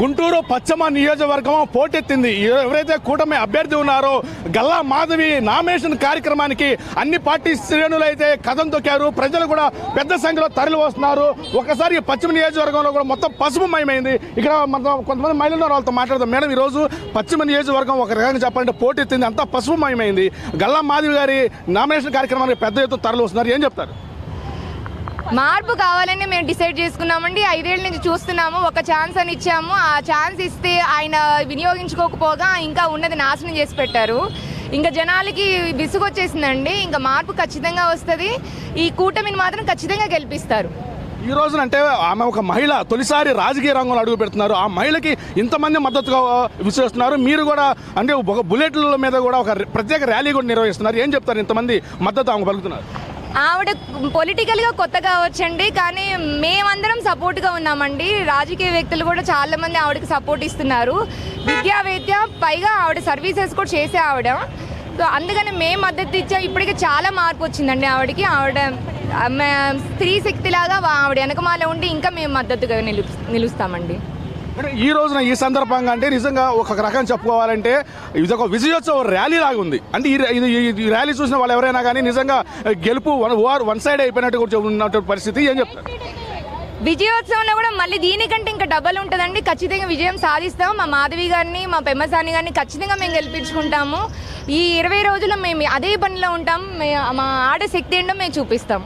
గుంటూరు పశ్చిమ నియోజకవర్గం పోటెత్తింది. ఎవరైతే కూటమి అభ్యర్థి ఉన్నారో గల్లా మాధవి నామినేషన్ కార్యక్రమానికి అన్ని పార్టీ శ్రేణులు అయితే కథం తొక్కారు. ప్రజలు కూడా పెద్ద సంఖ్యలో తరలి వస్తున్నారు. ఒకసారి పశ్చిమ నియోజకవర్గంలో కూడా మొత్తం పసుపు మయమైంది. ఇక్కడ మనం కొంతమంది మహిళలు వాళ్ళతో మాట్లాడదాం. మేడం ఈ రోజు పశ్చిమ నియోజకవర్గం ఒక రకంగా చెప్పాలంటే పోటెత్తింది. అంతా పసుపు మయమైంది. గల్లా మాధవి గారి నామినేషన్ కార్యక్రమానికి పెద్ద ఎత్తున తరలి వస్తున్నారు. ఏం చెప్తారు? మార్పు కావాలని మేము డిసైడ్ చేసుకున్నామండి. ఐదేళ్ళ నుంచి చూస్తున్నాము. ఒక ఛాన్స్ అని ఇచ్చాము. ఆ ఛాన్స్ ఇస్తే ఆయన వినియోగించుకోకపోగా ఇంకా ఉన్నది నాశనం చేసి పెట్టారు. ఇంకా జనాలకి విసుగొచ్చేసిందండి. ఇంకా మార్పు ఖచ్చితంగా వస్తుంది. ఈ కూటమిని మాత్రం ఖచ్చితంగా గెలిపిస్తారు. ఈ రోజున అంటే ఆమె ఒక మహిళ తొలిసారి రాజకీయ రంగంలో అడుగు పెడుతున్నారు. ఆ మహిళకి ఇంతమంది మద్దతుగా విశ్వసిస్తున్నారు మీరు కూడా అంటే ఒక బుల్లెట్ల మీద కూడా ఒక ప్రత్యేక ర్యాలీ కూడా నిర్వహిస్తున్నారు. ఏం చెప్తారు? ఇంతమంది మద్దతు ఆమె పలుకుతున్నారు. ఆవిడ పొలిటికల్గా కొత్తగా వచ్చండి కానీ మేమందరం సపోర్ట్గా ఉన్నామండి. రాజకీయ వ్యక్తులు కూడా చాలామంది ఆవిడకి సపోర్ట్ ఇస్తున్నారు. విద్యావేత్త పైగా ఆవిడ సర్వీసెస్ కూడా చేసే ఆవిడ. సో అందుకని మేము మద్దతు ఇచ్చా. ఇప్పటికి చాలా మార్పు వచ్చిందండి ఆవిడకి. ఆవిడ స్త్రీ శక్తిలాగా ఆవిడ వెనకమాల ఉండి ఇంకా మేము మద్దతుగా నిలు నిలుస్తామండి. ఈ రోజున ఈ సందర్భంగా అంటే నిజంగా ఒక రకం చెప్పుకోవాలంటే ఇది ఒక విజయోత్సవ ర్యాలీ లాగా ఉంది. అంటే ఈ ఇది ఈ- ర్యాలీ చూసిన వాళ్ళు ఎవరైనా కానీ నిజంగా గెలుపు వన్ వార్ వన్ సైడ్ అయిపోయినట్టు ఉన్నటువంటి పరిస్థితి ఏం చెప్తారు? విజయోత్సవంలో కూడా మళ్ళీ దీనికంటే ఇంకా డబల్ ఉంటుందండి. ఖచ్చితంగా విజయం సాధిస్తాం. మా మాధవి గారిని మా పెమ్మసాని గారిని ఖచ్చితంగా మేము గెలిపించుకుంటాము. ఈ ఇరవై రోజులు మేము అదే పనిలో ఉంటాం. మా ఆడ శక్తి ఏంటో మేము చూపిస్తాం.